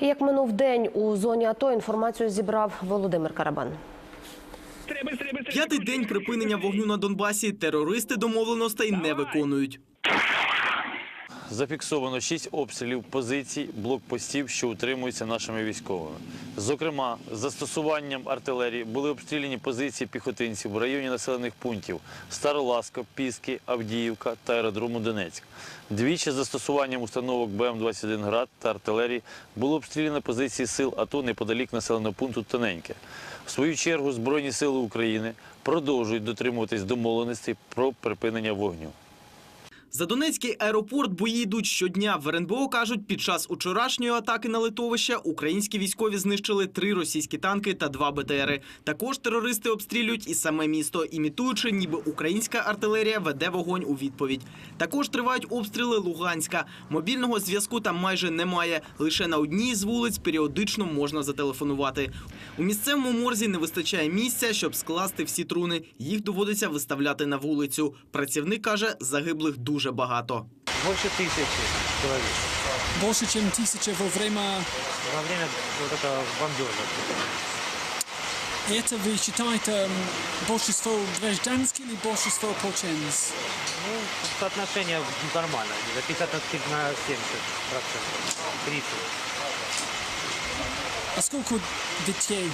Як минув день у зоні АТО, інформацію зібрав Володимир Карабан. П'ятий день припинення вогню на Донбасі. Терористи домовленостей не виконують. Зафіксовано шість обстрілів позицій блокпостів, що утримуються нашими військовими. Зокрема, з застосуванням артилерії були обстріляні позиції піхотинців в районі населених пунктів Староласка, Піски, Авдіївка та аеродрому Донецьк. Двічі з застосуванням установок БМ-21 «Град» та артилерії було обстріляно позиції сил АТО неподалік населеного пункту Тоненьке. В свою чергу Збройні сили України продовжують дотримуватись домовленостей про припинення вогню. За Донецький аеропорт бої йдуть щодня. В РНБО кажуть, під час учорашньої атаки на литовище українські військові знищили три російські танки та два БТРи. Також терористи обстрілюють і саме місто, імітуючи, ніби українська артилерія веде вогонь у відповідь. Також тривають обстріли Луганська. Мобільного зв'язку там майже немає. Лише на одній з вулиць періодично можна зателефонувати. У місцевому морзі не вистачає місця, щоб скласти всі труни. Їх доводиться виставляти на вулицю. Працівник каже, загиблих дуже багато. Больше тысячи человек Больше, чем тысяча во время... во время вот этого бомбежа. Это вы считаете м, большинство гражданских или большинство ополченцев? Ну, соотношение нормально, где-то 50 на 70 процентов, 30. А сколько детей?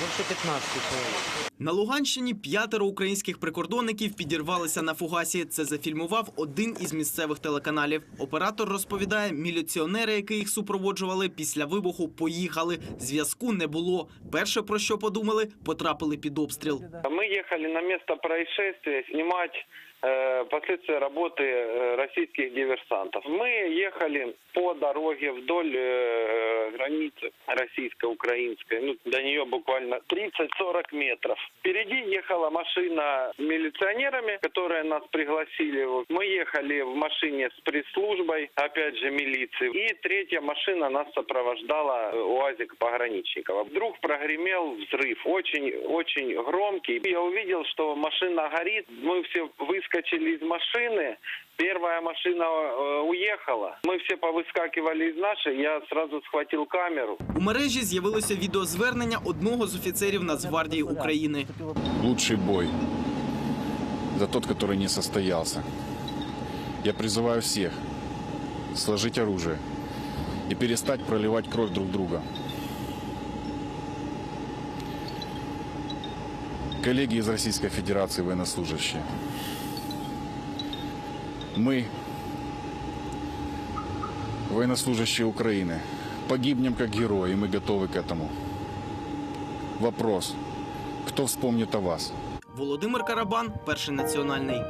Больше 15 человек. На Луганщині п'ятеро українських прикордонників підірвалися на фугасі. Це зафільмував один із місцевих телеканалів. Оператор розповідає, міліціонери, які їх супроводжували після вибуху, поїхали. Зв'язку не було. Перше про що подумали, потрапили під обстріл. Мы ехали на место происшествия снимать э, последствия работы э, российских диверсантов. Мы ехали по дороге вдоль э, границы российско-украинской. Ну, до нее буквально 30-40 метров. Впереди ехала машина с милиционерами, которые нас пригласили. Вот Мы ехали в машине с пресс-службой, опять же, милиции. И третья машина нас сопровождала э, УАЗик пограничников. Вдруг прогремел взрыв, очень, очень громкий. Я увидел, что машина горит. Мы все выскочили из машины. Первая машина э, уехала. Мы все повыскакивали из нашей. Я сразу схватил камеру. У мережі з'явилося відеозвернення одного з офіцерів Нацгвардії України. лучший бой за тот, который не состоялся. Я призываю всех сложить оружие и перестать проливать кровь друг друга. Коллеги из Российской Федерации военнослужащие, мы, военнослужащие Украины, погибнем как герои, и мы готовы к этому. Вопрос, кто вспомнит о вас? Володимир Карабан, перший національний.